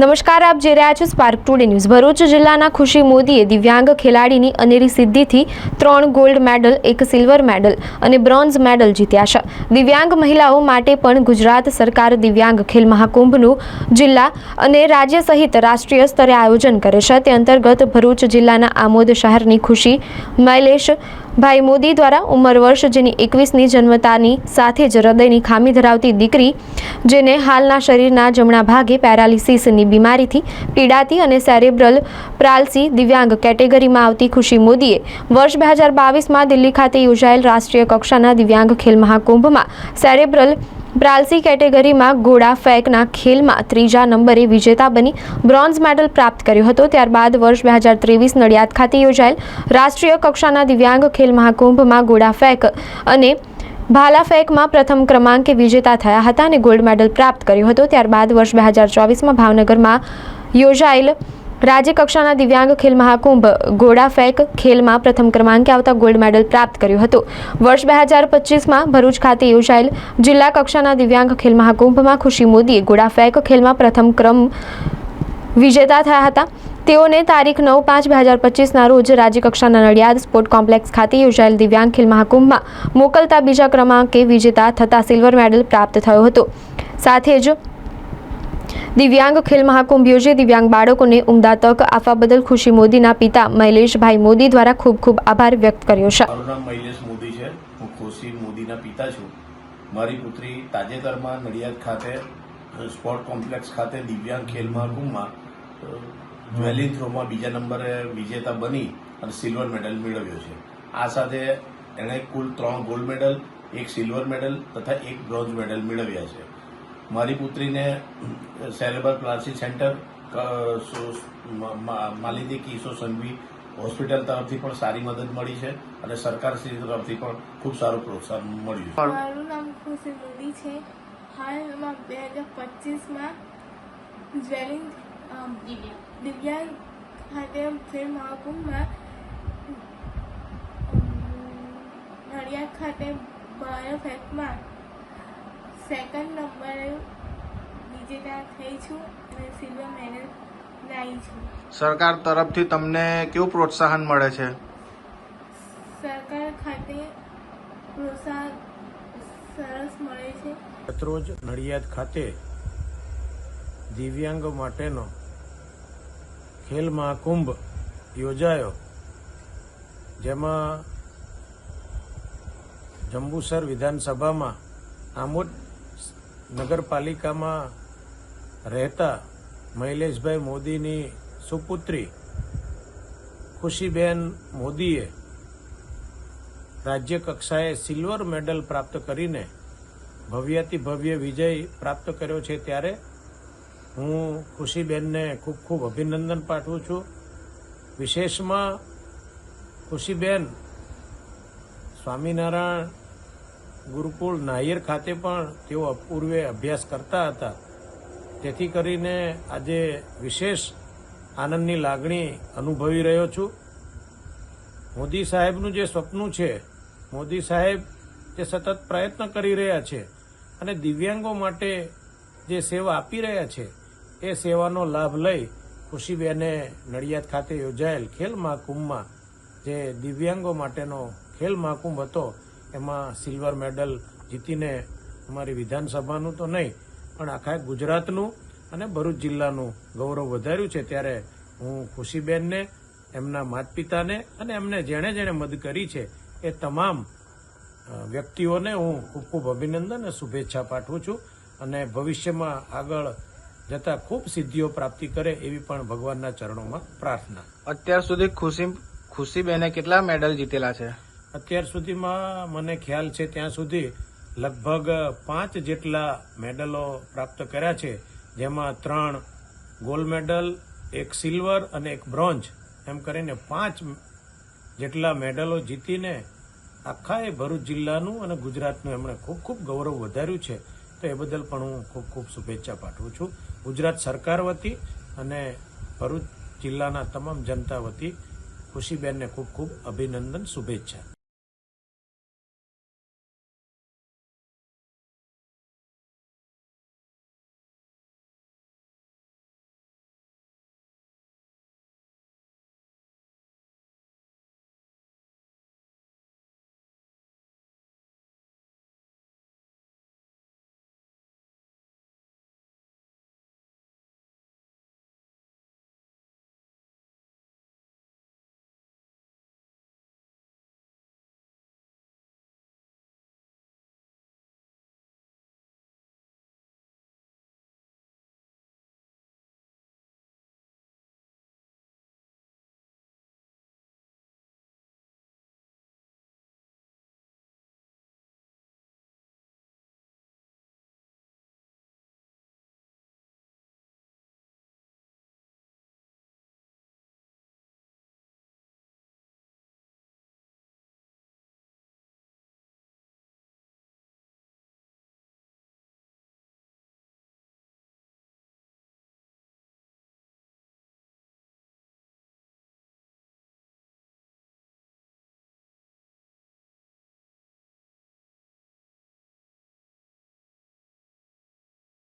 નમસ્કાર, આપ જે રહ્યા છો સ્પાર્ક ટુડે ન્યૂઝ ભરૂચ જિલ્લાના ખુશી મોદીએ દિવ્યાંગ ખેલાડીની અનેરી સિદ્ધિથી ત્રણ ગોલ્ડ મેડલ એક સિલ્વર મેડલ અને બ્રોન્ઝ મેડલ જીત્યા છે. દિવ્યાંગ મહિલાઓ માટે પણ ગુજરાત સરકાર દિવ્યાંગ ખેલ મહાકુંભનું જિલ્લા અને રાજ્ય સહિત રાષ્ટ્રીય સ્તરે આયોજન કરે છે. તે અંતર્ગત ભરૂચ જિલ્લાના આમોદ શહેરની ખુશી, મૈલેશ ભાઈ મોદી દ્વારા ઉંમર વર્ષ જેની એકવીસની જન્મતાની સાથે જ હૃદયની ખામી ધરાવતી દીકરી, જેને હાલના શરીરના જમણા ભાગે પેરાલિસિસની બીમારીથી પીડાતી અને સેરેબ્રલ પ્રાલસી દિવ્યાંગ કેટેગરીમાં આવતી ખુશી મોદીએ વર્ષ બે હજાર બાવીસમાં દિલ્હી ખાતે યોજાયેલ રાષ્ટ્રીય કક્ષાના દિવ્યાંગ ખેલ મહાકુંભમાં સેરેબ્રલ બ્રાલસી કેટેગરીમાં ઘોડા ફેંકના ખેલમાં ત્રીજા નંબરે વિજેતા બની બ્રોન્ઝ મેડલ પ્રાપ્ત કર્યો હતો. ત્યારબાદ વર્ષ બે હજાર ત્રેવીસ નડિયાદ ખાતે યોજાયેલ રાષ્ટ્રીય કક્ષાના દિવ્યાંગ ખેલ મહાકુંભમાં ઘોડા ફેંક અને ભાલા ફેંકમાં પ્રથમ ક્રમાંકે વિજેતા થયા હતા અને ગોલ્ડ મેડલ પ્રાપ્ત કર્યો હતો. ત્યારબાદ વર્ષ બે હજાર ચોવીસમાં ભાવનગરમાં યોજાયેલ રાજ્ય કક્ષાના દિવ્યાંગ ખેલ મહાકુંભ ઘોડા ફેંક ખેલમાં પ્રથમ ક્રમાંકે આવતા ગોલ્ડ મેડલ પ્રાપ્ત કર્યો હતો. વર્ષ બે હજાર પચીસમાં ભરૂચ ખાતે યોજાયેલ જિલ્લા કક્ષાના દિવ્યાંગ ખેલ મહાકુંભમાં ખુશી મોદીએ ઘોડા ફેંક ખેલમાં પ્રથમ ક્રમ વિજેતા થયા હતા. તેઓને તારીખ નવ પાંચ બે હજાર પચીસના રોજ રાજ્યકક્ષાના નડિયાદ સ્પોર્ટ કોમ્પ્લેક્સ ખાતે યોજાયેલ દિવ્યાંગ ખેલ મહાકુંભમાં મોકલતા બીજા ક્રમાંકે વિજેતા થતાં સિલ્વર મેડલ પ્રાપ્ત થયો હતો. સાથે જ દિવ્યાંગ ખેલ મહાકુંભ યોજી દિવ્યાંગ બાળકોને ઉમદા તક આપવા બદલ ખુશી મોદીના પિતા મૈલેશભાઈ મોદી દ્વારા ખૂબ ખૂબ આભાર વ્યક્ત કર્યો છે. મારું નામ મૈલેશ મોદી છે. હું ખુશી મોદીના પિતા છું. મારી પુત્રી તાજેતરમાં નડિયાદ ખાતે સ્પોર્ટ કોમ્પ્લેક્સ ખાતે દિવ્યાંગ ખેલ મહાકુંભમાં જ્વેલિંગ થ્રોમાં બીજા નંબરે વિજેતા બની અને સિલ્વર મેડલ મેળવ્યો છે. આ સાથે એણે કુલ ત્રણ ગોલ્ડ મેડલ, એક સિલ્વર મેડલ તથા એક બ્રોન્ઝ મેડલ મેળવ્યા છે. મારી પુત્રીને સેરેબલ પ્લાસી સેન્ટર, ક- સો- મા- મા- માલિદી કિશોર સંઘવી હોસ્પિટલ તરફથી પણ સારી મદદ મળી છે અને સરકાર શ્રી તરફથી પણ ખૂબ સારું પ્રોત્સાહન મળ્યું છે. મારું નામ ખુશી મોદી છે. હાલમાં બે હજાર પચીસમાં જ્વેલિંગ દિવ્યાંગ ખાતે ખેલ મહાકુંભમાં નડિયાદ ખાતે બાયો ફેકમાં સેકન્ડ નંબરે વિજેતા થઈ છું અને સિલ્વર મેડલ લાવી છું. સરકાર તરફથી તમને કેવું પ્રોત્સાહન મળે છે? સરકાર ખાતે પ્રોત્સાહન સરસ મળે છે. રોજ નડિયાદ ખાતે દિવ્યાંગો માટેનો ખેલ મહાકુંભ યોજાયો. જેમાં જંબુસર વિધાનસભામાં આમોદ નગરપાલિકામાં રહેતા મૈલેશભાઈ મોદીની સુપુત્રી ખુશીબેન મોદીએ રાજ્ય કક્ષાએ સિલ્વર મેડલ પ્રાપ્ત કરીને ભવ્યાતિ ભવ્ય વિજય પ્રાપ્ત કર્યો છે ત્યારે હું ખુશીબેનને ખૂબ ખૂબ અભિનંદન પાઠવું છું. વિશેષમાં ખુશીબેન સ્વામિનારાયણ ગુરુકુળ નાયર ખાતે પણ તેઓ પૂર્વે અભ્યાસ કરતા હતા. તેથી કરીને આજે વિશેષ આનંદની લાગણી અનુભવી રહ્યો છું. મોદી સાહેબનું જે સ્વપ્ન છે, મોદી સાહેબ જે સતત પ્રયત્ન કરી રહ્યા છે અને દિવ્યાંગો માટે જે સેવા આપી રહ્યા છે, એ સેવાનો લાભ લઈ ખુશીબેને નડિયાદ ખાતે યોજાયેલ ખેલ મહાકુંભમાં જે દિવ્યાંગો માટેનો ખેલ મહાકુંભ હતો એમાં સિલ્વર મેડલ જીતીને અમારી વિધાનસભાનું તો નહીં, પણ આખા ગુજરાતનું અને ભરૂચ જિલ્લાનું ગૌરવ વધાર્યું છે. ત્યારે હું ખુશીબેનને, એમના માતા પિતાને અને એમને જેણે જેણે મદદ કરી છે, એ તમામ વ્યક્તિઓને હું ખૂબ ખૂબ અભિનંદન અને શુભેચ્છા પાઠવું છું અને ભવિષ્યમાં આગળ જતા ખૂબ સિદ્ધિઓ પ્રાપ્તિ કરે એવી પણ ભગવાનના ચરણોમાં પ્રાર્થના. અત્યાર સુધી ખુશી, ખુશીબેને કેટલા મેડલ જીતેલા છે? અત્યાર સુધીમાં મને ખ્યાલ છે ત્યાં સુધી લગભગ પાંચ જેટલા મેડલો પ્રાપ્ત કર્યા છે, જેમાં ત્રણ ગોલ્ડ મેડલ, એક સિલ્વર અને એક બ્રોન્ઝ. એમ કરીને પાંચ જેટલા મેડલો જીતીને આખા એ ભરૂચ જિલ્લાનું અને ગુજરાતનું એમણે ખૂબ ખૂબ ગૌરવ વધાર્યું છે. તો એ બદલ પણ હું ખૂબ ખૂબ શુભેચ્છા પાઠવું છું. ગુજરાત સરકાર વતી અને ભરૂચ જિલ્લાના તમામ જનતા વતી ખુશીબેનને ખૂબ ખૂબ અભિનંદન, શુભેચ્છા.